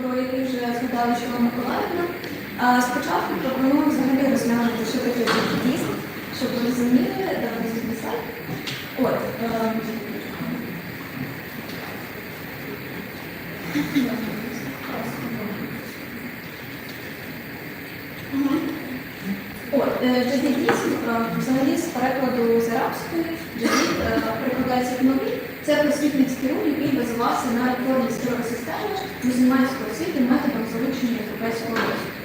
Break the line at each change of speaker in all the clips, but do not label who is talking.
про який вже згадала Чола Миколаївна. Спочатку пропоную взагалі розглянути, що таке джихадізм, щоб ви розуміли, давайте записати. От, е, Мгм. От, е, джихадізм, е, взагалі з перекладу з арабської, джихад е, перекладається як новий. Це просвітницький рух, який базувався на реформі системи мусульманської освіти методом залучення європейського розвитку.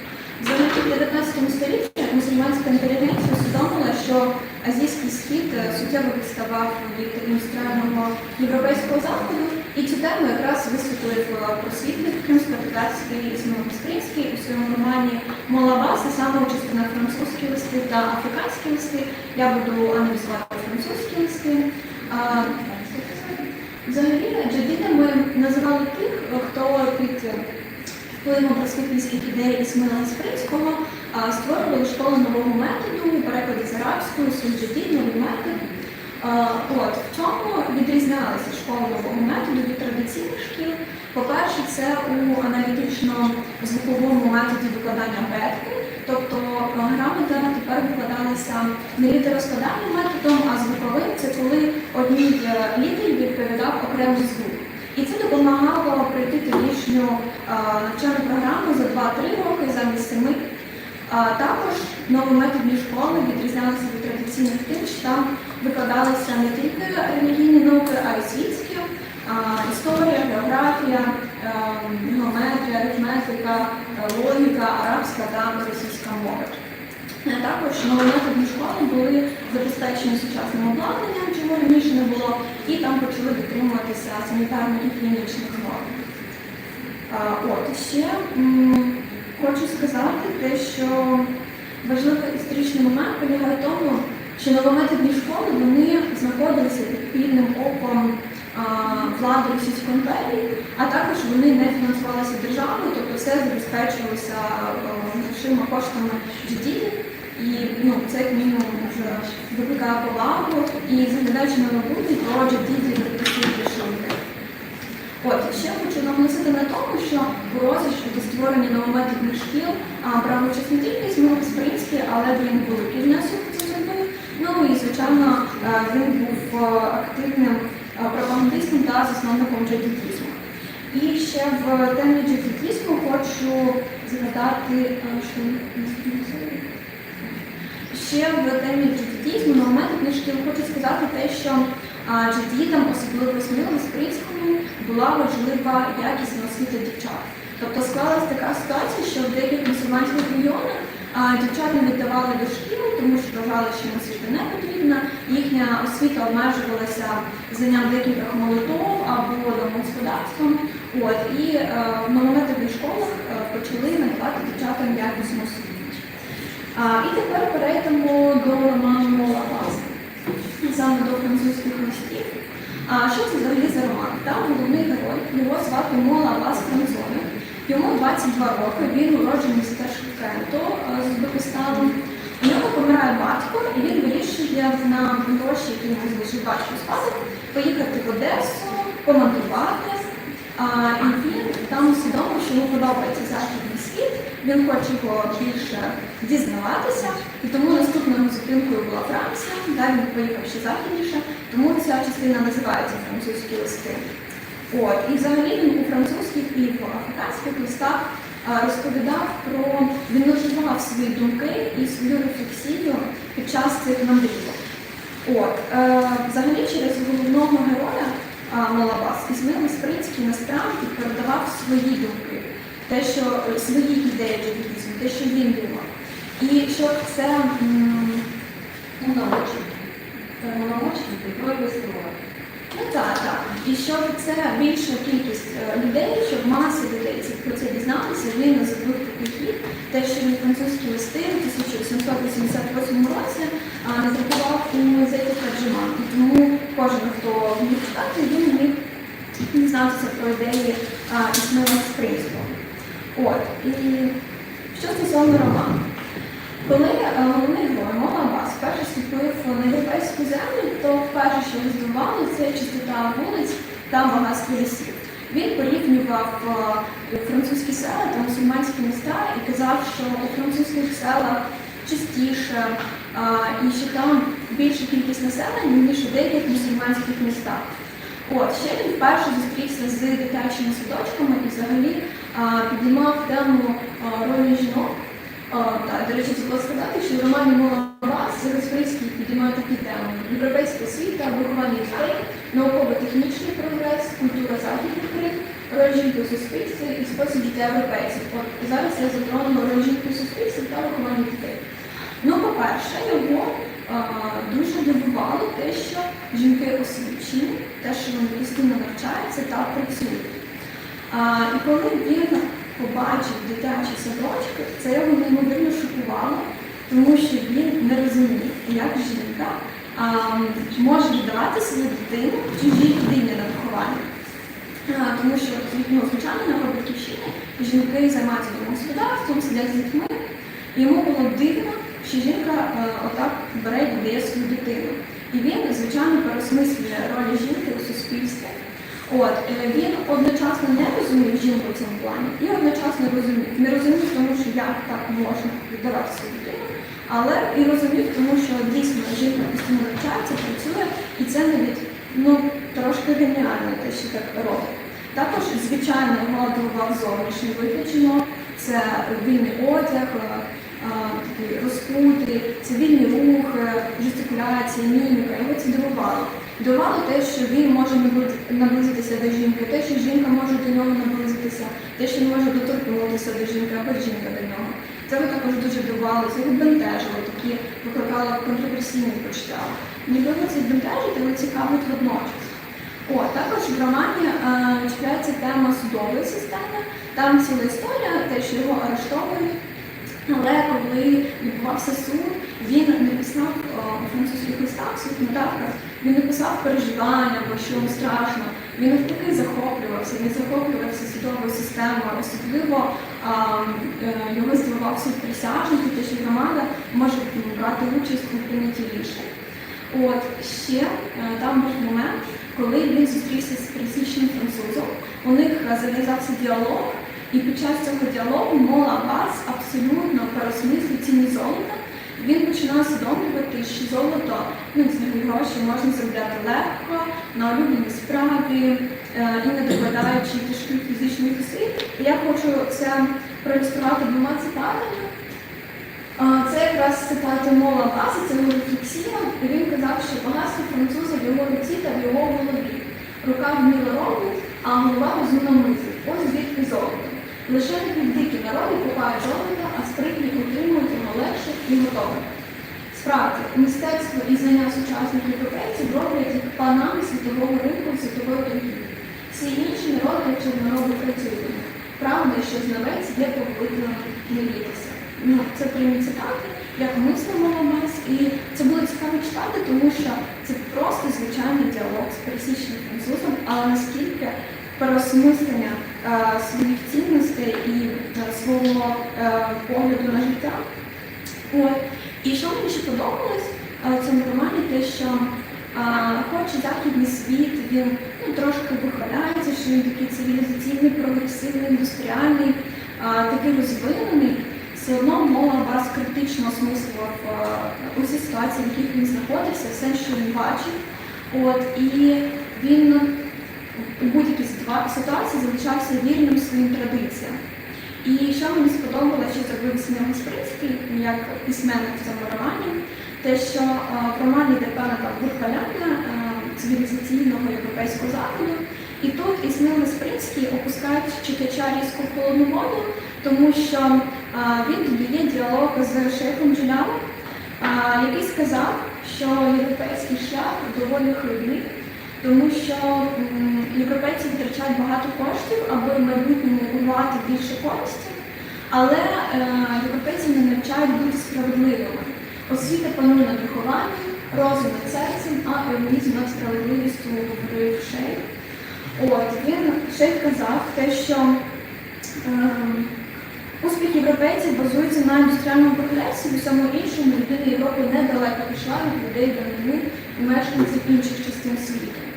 В 19 столітті мусульманська інтелігенція усвідомила, що азійський схід е, суттєво відставав від індустріального європейського заходу, і цю тему якраз висвітлив е, просвітник кримсько-татарський Ісмаїл Москринський у своєму романі Молавас, а саме частина французькі листи та африканські листи. Я буду аналізувати французькі листи. Взагалі, джадідами називали тих, хто під впливом просвітницьких ідей Ісмаїла Спринського створювали школу нового методу, у перекладі з арабською, суджадід, новий метод. От, в чому відрізнялася школа нового методу від традиційних шкіл? По-перше, це у аналітично-звуковому методі викладання гретки, тобто грамота тепер викладалася не літероскладальним методом, а звуковим. Це коли одній е, літері відповідав окремий звук. І це допомагало пройти тодішню а, навчальну програму за 2-3 роки замість 7. А, також новометодні школи відрізнялися від традиційних тим, що там викладалися не тільки релігійні науки, а й світські, історія, географія, е, геометрія, арифметика, е, логіка, арабська та російська мова. Е, Також новометодні школи були забезпечені сучасним обладнанням, раніше не було, і там почали дотримуватися санітарно-гігієнічних норм. От ще хочу сказати те, що важливий історичний момент полягає в тому, що новометодні школи вони знаходилися під пільним оком влади Російської імперії, а також вони не фінансувалися державою, тобто все забезпечувалося грошима коштами жителів. І ну, це як мінімум вже викликає повагу і заглядаючи на майбутнє про джадідів рішення. От, ще хочу наголосити на тому, що у розвитку та створенні шкіл брав участь не тільки Ісмаїл Спринський, але він великий внесок це зробив. Ну і звичайно е, він був е, активним е, пропагандистом та засновником джадідізму. І ще в темі джадідізму хочу згадати, що Ще в темі джадідізму на методних шкіл хочу сказати те, що джадідам, особливо Смілому Спринському, була важлива якісна освіта дівчат. Тобто склалася така ситуація, що в деяких мусульманських регіонах дівчат не віддавали до шкіл, тому що вважали, що їм освіта не потрібна. Їхня освіта обмежувалася знанням декількох молитов або домогосподарством. От, і е, в новометодних школах е, почали надавати дівчатам якісну освіту. І тепер перейдемо до роману Мола саме до французьких листів. А що це взагалі за роман? Там головний герой, його звати Мола Вас Францоне. Йому 22 роки, він уроджений з Ташкенту з Узбекистану. У нього помирає батько, і він вирішує на гроші, які йому залишив батько спадок, поїхати в Одесу, помонтувати. А, і він там усвідомив, що йому подобається світ, він хоче його більше дізнаватися, і тому наступною зупинкою була Франція, далі він поїхав ще західніше, тому ця частина називається французькі листи. От, і взагалі він у французьких і в африканських листах розповідав про він наживав свої думки і свою рефлексію під час цих мандрівок. От, е, взагалі через головного героя Малабас Ізмаїл Спринський насправді передавав свої думки, те, що свої ідеї джадідізму, те, що він думав. І щоб це
Унаочник. Унаочник про.
Ну так, так. І щоб це більша кількість е, людей, щоб маси людей про це дізналися, він зробив такий хід, те, що він французькі листи у 1888 році надрукував у музеї Таджима. І тому кожен, хто міг читати, він міг дізнатися про ідеї Ісмаїла Спринського. От. І що стосовно роману. Коли е, головний герой Мова Аббас вперше вступив на європейську землю, то вперше, що його здивувало, це чистота вулиць та багатство лісів. Він порівнював е, французькі села та мусульманські міста і казав, що у французьких селах частіше е, і що там більша кількість населення, ніж у деяких мусульманських містах. От, ще він вперше зустрівся з дитячими садочками і взагалі піднімав тему ролі жінок. Так, до речі, забула сказати, що в романі Мова вас Гасприйський піднімає такі теми: європейська освіта, виховання дітей, науково-технічний прогрес, культура західних крит, роль жінки у суспільстві і спосіб життя європейців. От зараз я затронула роль жінки у суспільстві та виховання дітей. Ну, по-перше, його дуже дивувало те, що жінки освічені, те, що вони постійно навчаються та працюють. І коли він побачив дитячі садочки, це його неймовірно шокувало, тому що він не розумів, як жінка може віддавати свою дитину чужій людині на виховання. Тому що ну, звичайно на батьківщині жінки займаються домогосподарством, сидять з дітьми. Йому було дивно, що жінка е, отак бере і віддає свою дитину. І він, звичайно, переосмислює ролі жінки у суспільстві. От е, він одночасно не розумів жінку в цьому плані і одночасно розумів. Не розумів, тому що як так можна віддавати свою дитину, але і розумів, тому що дійсно жінка постійно навчається, працює, і це навіть ну трошки геніально те, що так робить. Також, звичайно, його дивував зовнішній жінок, це вільний одяг, е, е, такий розкутий, це рух, е, жестикуляція, міміка, його це дивувало. Дивувало те, що він може наблизитися до жінки, те, що жінка може до нього наблизитися, те, що він може доторкнутися до жінки або жінка до нього. Це його також дуже дивувало, це його бентежило, такі викликало контроверсійні почуття. Ніби його це бентежить, але цікавить водночас. О, також в романі е, чіпляється тема судової системи. Там ціла історія, те, що його арештовують. Але коли відбувався суд, він не писав е, у французьких листах, в нотатках, він не писав переживання, бо що йому страшно. Він навпаки захоплювався, він захоплювався судовою системою, особливо а, е, його здивував суд присяжних, те, що громада може брати участь у прийнятті рішень. От ще е, там був момент, коли він зустрівся з пересічним французом. У них е, зав'язався діалог, і під час цього діалогу Мола Бас абсолютно переосмислив ціні золота. Він починає усвідомлювати, що золото, ну з нього гроші можна заробляти легко, на улюбленій справі е, і не докладаючи тяжких фізичних зусиль. Я хочу це проілюструвати двома цитатами. Це якраз цитати Мола Баса, це його рефлексія, і він казав, що багатство француза в його руці та в його голові. Рука вміла робить, а голова розумно мислить. Ось звідки золото. Лише дикі народи купають золото, а спритні утримують його легше і готове. Справді, мистецтво і знання сучасних європейців роблять панами світового ринку світової торгівлі. Всі інші народи, якщо народи працюють. Правда, що знавець є повинен не. Ну, це прямі цитати, як мислимо нас, і це було цікаво читати, тому що це просто звичайний діалог з пересічним французом, але наскільки переосмислення е, своїх цінностей і е, свого е, погляду на життя. І що мені ще подобалось е, в цьому романі, те, що е, хоч і західний світ, він ну, трошки вихваляється, що він такий цивілізаційний, прогресивний, індустріальний, такий розвинений, все одно мова вас критично осмислював усі ситуації, в яких він знаходився, все, що він бачив. От, і він ситуа- ситуації залишався вірним своїм традиціям. І що мені сподобалося, що зробив Сміл Спринський, як письменник в цьому романі, те, що е, в романі де певна там е, цивілізаційного європейського заходу, і тут Ісміл Спринський опускає читача різко в холодну воду, тому що е, він додає діалог з шефом Джуліаном, е, який сказав, що європейський шлях доволі хибний, тому що європейці витрачають багато коштів, аби в майбутньому урвати більше користі, але е, європейці не навчають бути справедливими. Освіта панує над вихованням, розум над серцем, а егоїзм над справедливістю говорив Шейк. От він Шейк казав те, що е, успіх європейців базується на індустріальному прогресі, в усьому іншому людина Європи недалеко пішла від людей давнини і мешканців інших частин світу.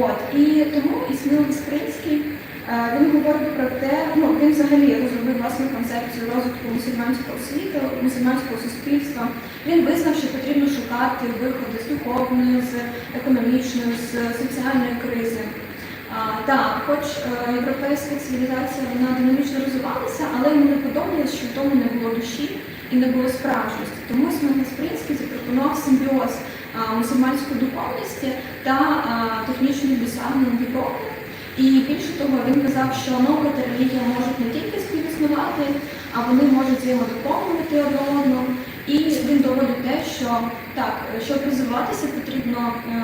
От і тому Ісміл Спринський е, він говорить про те, ну він взагалі розробив власну концепцію розвитку мусульманського світу, мусульманського суспільства. Він визнав, що потрібно шукати виходи з духовної, з економічної, з соціальної кризи. А, так, хоч е, європейська цивілізація вона динамічно розвивалася, але йому не подобалось, що в тому не було душі і не було справжності. Тому Смирна Спринський запропонував симбіоз мусульманської духовності та а, технічних досягнень Європи. І більше того, він казав, що наука та релігія можуть не тільки співіснувати, а вони можуть взаємодоповнювати одне одного. І він доводить те, що так, щоб розвиватися, потрібно е,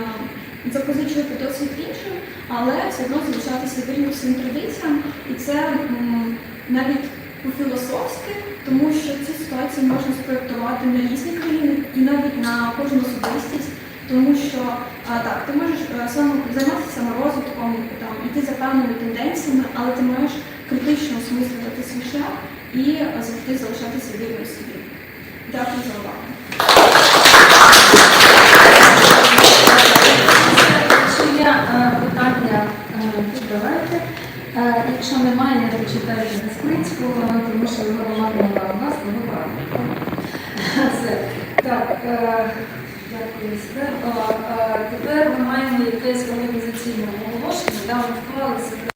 запозичувати досвід іншим, але все одно залишатися вільним своїм традиціям. І це навіть по-філософськи, тому що ці ситуації можна спроєктувати на різні країни і навіть на кожну особистість. Тому що а, так, ти можеш е, сам займатися саморозвитком, там іти за певними тенденціями, але ти маєш критично осмислювати свій шлях і завжди залишатися вірним собі. Дякую за увагу.
Е, е, давайте. Якщо немає, я зачитаю з Спринського, тому що його була у нас, то ви правильно. Все. Так, Тепер ми маємо якесь організаційне оголошення, де ми вклали секретаря.